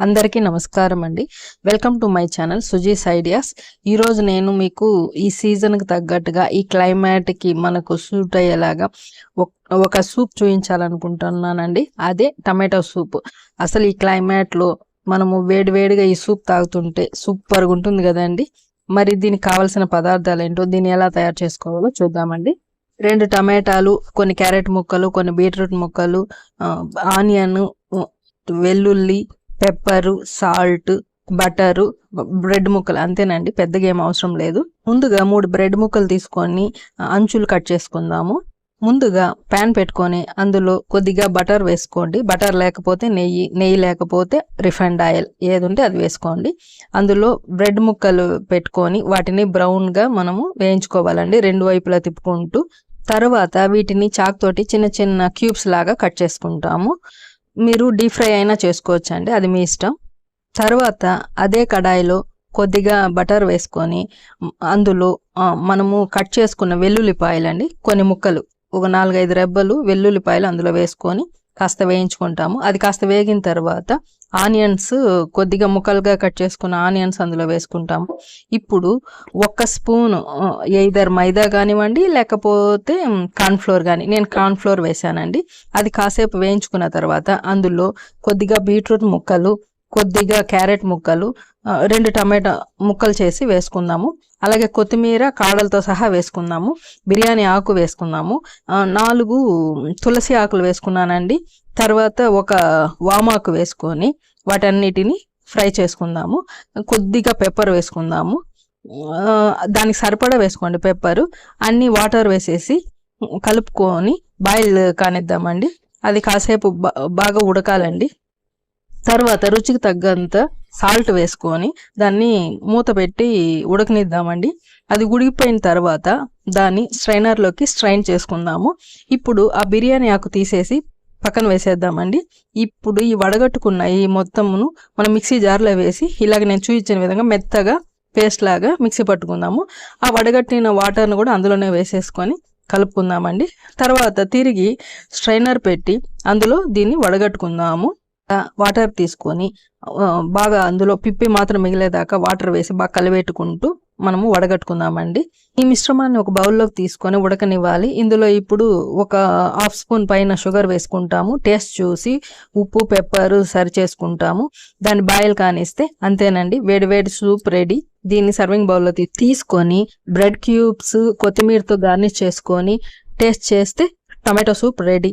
అందరికీ నమస్కారం అండి. Welcome to my channel Suji's ideas ఈరోజు నేను మీకు ఈ సీజన్కి తగ్గట్టుగా ఈ క్లైమేట్కి మనకు సూట్ అయ్యేలాగా ఒక- ఒక సూప్ చూపించాలనుకుంటున్నానండి అదే టమాటో సూప్ అసలు ఈ క్లైమేట్లో మనము వేడివేడిగా ఈ సూప్ తాగుతుంటే సూపర్గా ఉంటుంది కదండి. మరి దీనికి కావాల్సిన పదార్థాలు ఏంటో దీన్ని ఎలా తయారు చేసుకోవాలో చూద్దామండి. రెండు టమాటాలు కొన్ని క్యారెట్ ముక్కలు కొన్ని బీట్రూట్ ముక్కలు ఆనియన్ వెల్లుల్లి పెప్పరు సాల్ట్ బటరు బ్రెడ్ ముక్కలు అంతేనండి. పెద్దగా ఏం అవసరం లేదు. ముందుగా మూడు బ్రెడ్ ముక్కలు తీసుకొని అంచులు కట్ చేసుకుందాము. ముందుగా ప్యాన్ పెట్టుకొని అందులో కొద్దిగా బటర్ వేసుకోండి. బటర్ లేకపోతే నెయ్యి నెయ్యి లేకపోతే రిఫైండ్ ఆయిల్ ఏది ఉంటే అది వేసుకోండి. అందులో బ్రెడ్ ముక్కలు పెట్టుకొని వాటిని బ్రౌన్గా మనము వేయించుకోవాలండి. రెండు వైపులా తిప్పుకుంటూ తర్వాత వీటిని చాక్ తోటి చిన్న చిన్న క్యూబ్స్ లాగా కట్ చేసుకుంటాము. మీరు డీప్ ఫ్రై అయినా చేసుకోవచ్చు అండి అది మీ ఇష్టం. తర్వాత అదే కడాయిలో కొద్దిగా బటర్ వేసుకొని అందులో మనము కట్ చేసుకున్న వెల్లుల్లిపాయలు అండి కొన్ని ముక్కలు ఒక నాలుగైదు రెబ్బలు వెల్లుల్లిపాయలు అందులో వేసుకొని కాస్త వేయించుకుంటాము. అది కాస్త వేగిన తర్వాత ఆనియన్స్ కొద్దిగా ముక్కలుగా కట్ చేసుకున్న ఆనియన్స్ అందులో వేసుకుంటాము. ఇప్పుడు ఒక్క స్పూన్ ఎయిదర్ మైదా కానివ్వండి లేకపోతే కార్న్ఫ్లోర్ కానీ నేను కార్న్ఫ్లోర్ వేసానండి అది కాసేపు వేయించుకున్న తర్వాత అందులో కొద్దిగా బీట్రూట్ ముక్కలు కొద్దిగా క్యారెట్ ముక్కలు రెండు టమాటా ముక్కలు చేసి వేసుకుందాము. అలాగే కొత్తిమీర కాడలతో సహా వేసుకుందాము. బిర్యానీ ఆకు వేసుకుందాము. నాలుగు తులసి ఆకులు వేసుకున్నానండి. తర్వాత ఒక వామాకు వేసుకొని వాటన్నిటిని ఫ్రై చేసుకుందాము. కొద్దిగా పెప్పర్ వేసుకుందాము. దానికి సరిపడా వేసుకోండి పెప్పరు. అన్ని వాటర్ వేసేసి కలుపుకొని బాయిల్ కానిద్దామండి. అది కాసేపు బాగా ఉడకాలండి. తర్వాత రుచికి తగ్గంత సాల్ట్ వేసుకొని దాన్ని మూత పెట్టి ఉడకనిద్దామండి. అది ఉడికిపోయిన తర్వాత దాన్ని స్ట్రైనర్లోకి స్ట్రైన్ చేసుకుందాము. ఇప్పుడు ఆ బిర్యానీ ఆకు తీసేసి పక్కన వేసేద్దామండి. ఇప్పుడు ఈ వడగట్టుకున్న ఈ మొత్తమును మనం మిక్సీ జార్లో వేసి ఇలాగ నేను చూపించిన విధంగా మెత్తగా పేస్ట్ లాగా మిక్సీ పట్టుకుందాము. ఆ వడగట్టిన వాటర్ను కూడా అందులోనే వేసేసుకొని కలుపుకుందామండి. తర్వాత తిరిగి స్ట్రైనర్ పెట్టి అందులో దీన్ని వడగట్టుకుందాము. వాటర్ తీసుకొని బాగా అందులో పిప్పి మాత్రం మిగిలేదాకా వాటర్ వేసి బాగా కలిపెట్టుకుంటూ మనము వడగట్టుకుందామండి. ఈ మిశ్రమాన్ని ఒక బౌల్లోకి తీసుకొని ఉడకనివ్వాలి. ఇందులో ఇప్పుడు ఒక హాఫ్ స్పూన్ పైన షుగర్ వేసుకుంటాము. టేస్ట్ చూసి ఉప్పు పెప్పర్ సరి చేసుకుంటాము దాన్ని బాయిల్ కానిస్తే అంతేనండి. వేడి వేడి సూప్ రెడీ. దీన్ని సర్వింగ్ బౌల్లో తీసుకొని బ్రెడ్ క్యూబ్స్ కొత్తిమీరతో గార్నిష్ చేసుకొని టేస్ట్ చేస్తే టమాటో సూప్ రెడీ.